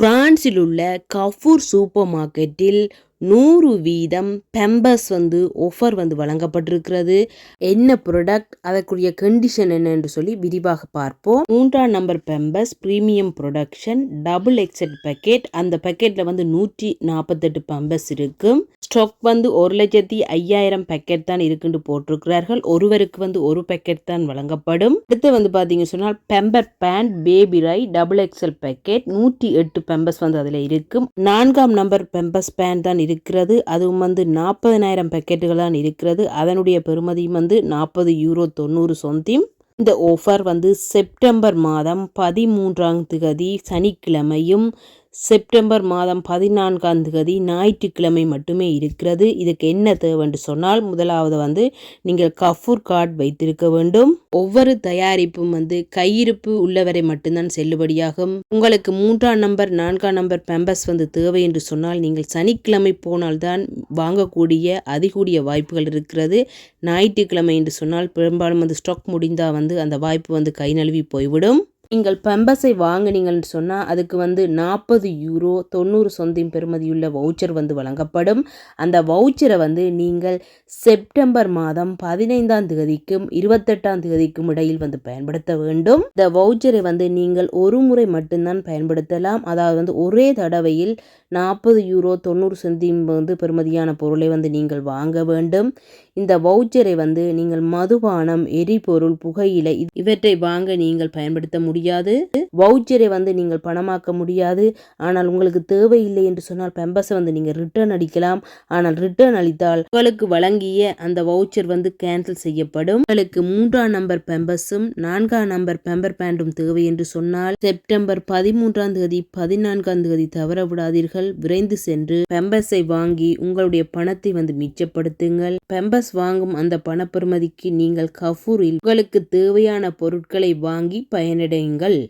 பிரான்சில் உள்ள கஃபூர் சூப்பர் மார்க்கெட்டில் நூறு வீதம் பெம்பர்ஸ் வந்து ஆஃபர் வந்து வழங்கப்பட்டிருக்கிறது. என்ன ப்ரொடக்ட் அதற்குரிய கண்டிஷன் என்ன என்று சொல்லி விரிவாக பார்ப்போம். மூன்றாம் number Pampers premium production double XL packet அந்த பேக்கெட்டில் வந்து நூற்றி நாற்பத்தெட்டு பெம்பர்ஸ் இருக்கும் ஸ்டாக் வந்து ஒரு லட்சத்தி ஐயாயிரம் பேக்கெட் தான் இருக்குன்னு போட்டிருக்கிறார்கள். ஒருவருக்கு வந்து ஒரு பேக்கெட் தான் வழங்கப்படும். அடுத்து வந்து பார்த்தீங்க சொன்னால் Pamper pant baby dry double XL packet நூற்றி எட்டு பெம்பர்ஸ் வந்து அதில் இருக்கும் நான்காம் நம்பர் பெம்பர்ஸ் பேண்ட் தான் இருக்கிறது. அதுவும் வந்து நாற்பதனாயிரம் பேக்கெட்டுகள் தான் இருக்கிறது. அதனுடைய பெறுமதியும் வந்து நாற்பது யூரோ தொண்ணூறு சொந்திம். இந்த ஆஃபர் வந்து செப்டம்பர் மாதம் பதிமூன்றாம் திகதி சனிக்கிழமையும் செப்டம்பர் மாதம் பதினான்காம் தேதி ஞாயிற்றுக்கிழமை மட்டுமே இருக்கிறது. இதுக்கு என்ன தேவைன்னு சொன்னால் முதலாவது வந்து நீங்கள் கஃபூர் கார்டு வைத்திருக்க வேண்டும். ஒவ்வொரு தயாரிப்பும் வந்து கையிருப்பு உள்ளவரை மட்டும்தான் செல்லுபடியாகும். உங்களுக்கு மூன்றாம் நம்பர் நான்காம் நம்பர் பெம்பர்ஸ் வந்து தேவை என்று சொன்னால் நீங்கள் சனிக்கிழமை போனால்தான் வாங்கக்கூடிய அதிகூடிய வாய்ப்புகள் இருக்கிறது. ஞாயிற்றுக்கிழமை என்று சொன்னால் பெரும்பாலும் வந்து ஸ்டாக் முடிந்தால் வந்து அந்த வாய்ப்பு வந்து கை நழுவி போய்விடும். நீங்கள் பெம்பஸை வாங்கினீங்கன்னு சொன்னால் அதுக்கு வந்து நாற்பது யூரோ தொண்ணூறு சொந்தின் பெறுமதியுள்ள வவுச்சர் வந்து வழங்கப்படும். அந்த வவுச்சரை வந்து நீங்கள் செப்டம்பர் மாதம் பதினைந்தாம் தேதிக்கும் இருபத்தெட்டாம் தேதிக்கும் இடையில் வந்து பயன்படுத்த வேண்டும். இந்த வவுச்சரை வந்து நீங்கள் ஒரு முறை மட்டும்தான் பயன்படுத்தலாம். அதாவது வந்து ஒரே தடவையில் நாற்பது யூரோ தொண்ணூறு செந்திம் வந்து பெறுமதியான பொருளை வந்து நீங்கள் வாங்க வேண்டும். இந்த வவுச்சரை வந்து நீங்கள் மதுபானம் எரிபொருள் புகையிலை இவற்றை வாங்க நீங்கள் பயன்படுத்த முடியாது. வவுச்சரை வந்து நீங்கள் பணமாக்க முடியாது. ஆனால் உங்களுக்கு தேவையில்லை என்று சொன்னால் பெம்பஸை வந்து நீங்கள் ரிட்டர்ன் அடிக்கலாம். ஆனால் ரிட்டர்ன் அளித்தால் உங்களுக்கு வழங்கிய அந்த வவுச்சர் வந்து கேன்சல் செய்யப்படும். உங்களுக்கு மூன்றாம் நம்பர் பெம்பஸும் நான்காம் நம்பர் பெம்பர் பேண்டும் தேவை என்று சொன்னால் செப்டம்பர் பதிமூன்றாம் தேதி பதினான்காம் தேதி தவற விடாதீர்கள். விரைந்து சென்று பெம்பஸை வாங்கி உங்களுடைய பணத்தை வந்து மிச்சப்படுத்துங்கள். பெம்பஸ் வாங்கும் அந்த பணப்பெறுமதிக்கு நீங்கள் கஃபூரில் உங்களுக்கு தேவையான பொருட்களை வாங்கி பயனடையுங்கள்.